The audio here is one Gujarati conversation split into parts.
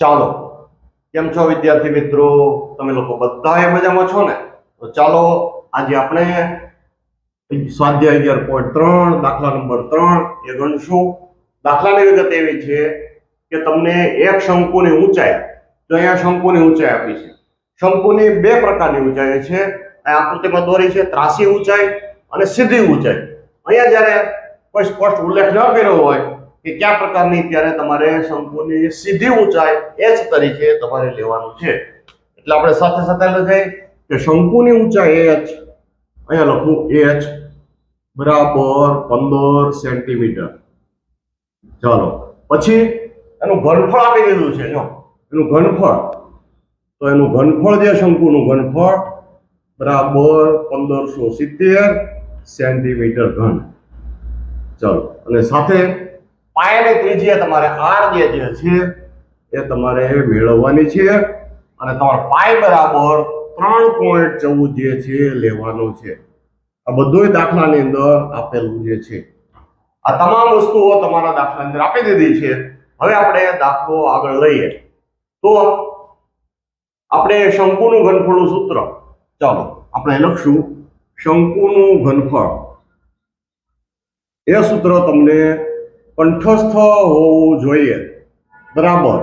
ચાલો, કેમ છો વિદ્યાર્થી મિત્રો? તમે લોકો બધા મજામાં છો ને? તો ચાલો, આજે આપણે સ્વાધ્યાય અગિયાર પોઈન્ટ ત્રણ, દાખલા નંબર ત્રણ એ ગણશું. દાખલાની વિગત એવી છે કે તમને એક શંકુની ઊંચાઈ, તો અહીંયા શંકુની ઊંચાઈ આપી છે. શંકુની બે પ્રકારની ઊંચાઈ છે. આકૃતિમાં દોરી છે, ત્રાસી ઊંચાઈ અને સીધી ઊંચાઈ. અહીંયા જ્યારે કોઈ સ્પષ્ટ ઉલ્લેખ ન કર્યો હોય કે કયા પ્રકારની ત્યારે તમારે શંકુની સીધી ઊંચાઈ એચ તરીકે તમારે લેવાનું છે. એટલે આપણે સાથે સાથે લખાય કે શંકુની ઊંચાઈ એચ અહીંયા લખું એચ બરાબર પંદર સેન્ટીમીટર. ચાલો. પછી એનું ઘનફળ આપી દીધું છે, જો. એનું ઘનફળ. તો એનું ઘનફળ જે શંકુનું ઘનફળ, બરાબર પંદરસો સિત્તેર સેન્ટીમીટર ઘન. ચાલો. અને સાથે પાયાની ત્રિજ્યા તમારે આર જે જે છે, એ તમારે મેળવવાની છે અને તમારો પાય બરાબર ત્રણ પોઈન્ટ ચૌદ જે છે લેવાનો છે. આ બધુંય દાખલાની અંદર આપેલું જે છે. આ તમામ વસ્તુઓ તમારા દાખલા અંદર આપી દીધી છે. હવે આપણે દાખલો આગળ લઈએ. તો આપણે શંકુનું ઘનફળનું સૂત્ર. ચાલો, આપણે લખશું શંકુનું ઘનફળ. એ સૂત્ર તમને કંઠસ્થ હોવું જોઈએ. બરાબર.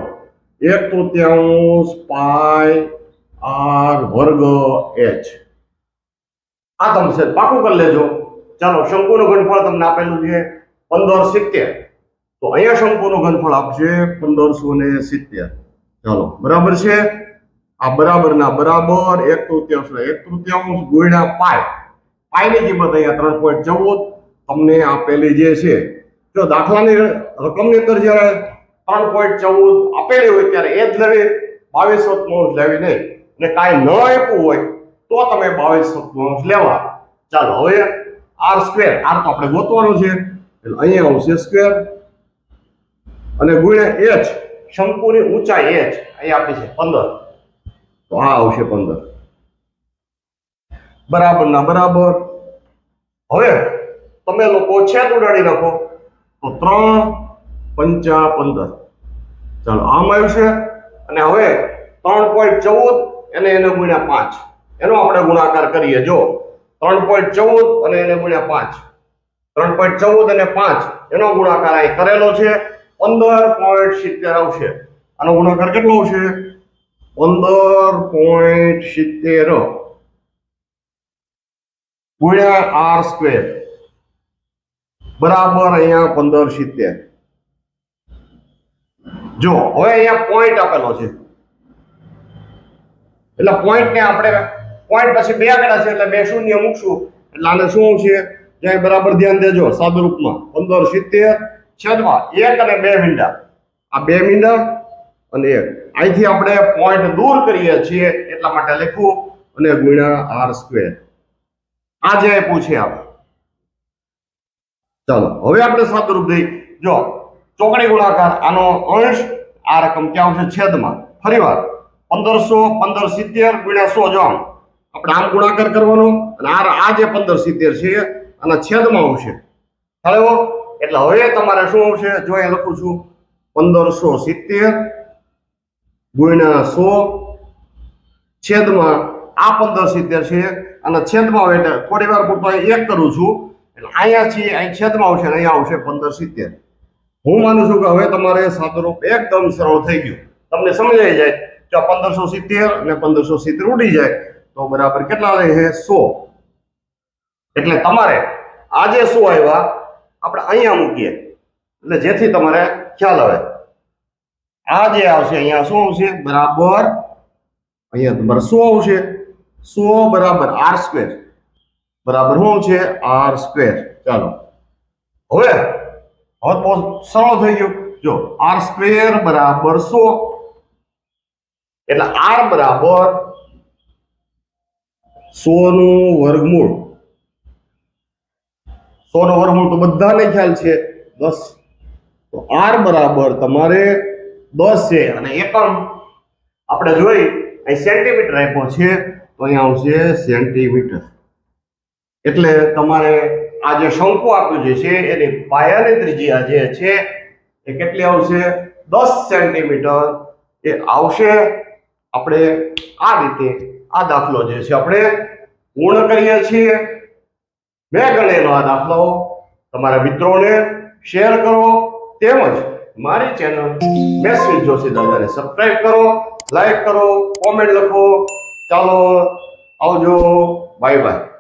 એક તૃતીયાંશ પાય આર વર્ગ એચ. આ તમે છે, પાકું કરી લેજો. ચાલો, શંકુનું ઘનફળ તમને આપેલું છે પંદર સિત્તેર. તો અહીંયા શંકુનું ઘનફળ આપશે પંદરસો ને સિત્તેર. ચાલો, બરાબર છે? આ બરાબર ના બરાબર, એક તૃતીયાંશ એક તૃતીયાંશ ગુણ્યા પાય. પાયની કિંમત અહીંયા ત્રણ પોઈન્ટ ચૌદ. તમને આપેલી જે છે જો દાખલાની રકમની અંદર જ્યારે ત્રણ પોઈન્ટ ચૌદ આપેલી હોય ત્યારે એ જ લેવી બાવીસ સત્તાવન લેવી નહીં. અને કાંઈ ન આપ્યું હોય તો તમે બાવીસ સત્તાવન લેવા. ચાલો, હવે આર સ્ક્વેર આર તો આપણે ગોતવાનું છે. એટલે અહીંયા આવશે સ્ક્વેર અને ગુણ્યા એચ શંકુની ઊંચાઈ એચ અહીંયા આપી છે પંદર. તો આ આવશે પંદર. બરાબર ના બરાબર. હવે તમે લોકો છેદ ઉડાડી રાખો. તો ત્રણ પંચા પંદર ચાલો, આમ આવ્યું છે અને હવે ત્રણ પોઈન્ટ ચૌદ અને એને ગુણ્યા પાંચ. એનો આપણે ગુણાકાર કરીએ. જો, ત્રણ પોઈન્ટ ચૌદ અને એને ગુણ્યા પાંચ. ત્રણ પોઈન્ટ ચૌદ અને પાંચ, એનો ગુણાકાર અહીં કરેલો છે. પંદર પોઈન્ટ સિત્તેર આવશે. આનો ગુણાકાર કેટલો આવશે? પંદર પોઈન્ટ સિત્તેર ગુણ્યા આર સ્ક્વેર. બરાબર અહીંયા પંદર સિત્તેર. જો, હવે અહીંયા પોઈન્ટ આપેલો છે. એટલે પોઈન્ટ ને આપણે પોઈન્ટ પછી બે આંકડા છે, એટલે બે શૂન્ય મૂકશું. એટલે આને શું આવશે? જ્યાં બરાબર ધ્યાન દેજો સાદુ રૂપમાં પંદર સિત્તેર, છેદમાં એક અને બે મીંડા. આ બે મીંડા અને એક. અહીંથી આપણે પોઈન્ટ દૂર કરીએ છીએ એટલા માટે લખવું અને ગુણ્યા આર સ્ક્વેર આ જે પૂછે આપણે. ચાલો, હવે આપણે સાદુરૂપ દઈ. જો, ચોકડી ગુણાકાર આનો અંશ, આ રકમ ક્યાં આવશે? છેદમાં. ફરીવાર પંદરસો પંદર સિત્તેર ગુણ્યા સો જો આપણે આમ ગુણાકાર કરવાનો અને આ આ જે પંદર સિત્તેર છે આના છેદમાં આવશે. ખ્યાલ એટલે હવે તમારે શું આવશે? જો એ લખું છું, પંદરસો સિત્તેર ગુણ્યા સો છેદમાં આ પંદર સિત્તેર છે, અને છેદમાં આવે એટલે થોડી વાર પૂરતો એક કરું છું. એટલે અહીંયા છીએ, અહીં છેદમાં આવશે અહીંયા આવશે પંદર સિત્તેર. હું માનું છું કે હવે તમારે સાદુરૂપ એકદમ સરળ થઈ ગયું. તમને સમજાઈ જાય જો પંદરસો સિત્તેર અને પંદરસો સિત્તેર ઉડી જાય. તો બરાબર કેટલા રહે સો. એટલે તમારે આજે સો આવ્યા? આપણે અહીંયા મૂકીએ. એટલે જેથી તમારે ખ્યાલ આવે. આ જે આવશે, અહીંયા શું આવશે? બરાબર. અહીંયા તમારે સો આવશે? સો બરાબર, આર સ્ક્વેર. બરાબર શું છે? આર સ્ક્વેર ચાલો. હવે હવે બહુ સરળ થઈ ગયું. જો આર સ્ક્વેર બરાબર સો. એટલે આર બરાબર સો નું વર્ગમૂળ. સો નો વર્ગમૂળ તો બધાને ખ્યાલ છે. દસ. તો આર બરાબર તમારે દસ છે. અને એકમ આપણે જોઈ, અહીં સેન્ટીમીટર આપ્યો છે. તો અહીંયા આવશે સેન્ટીમીટર એટલે તમારે આ જે શંકુ આપ્યું જે છે, એની પાયાની ત્રિજ્યા જે છે, એ કેટલી આવશે? દસ સેન્ટીમીટર. એ આવશે આપણે આ રીતે, આ દાખલો જે છે આપણે પૂર્ણ કરીએ છીએ. મેં ગણેલો આ દાખલો. તમારા મિત્રોને શેર કરો. તેમજ મારી ચેનલ મેસવી જોશી દાદાને સબસ્ક્રાઈબ કરો લાઈક કરો કોમેન્ટ લખો. ચાલો, આવજો. Bye bye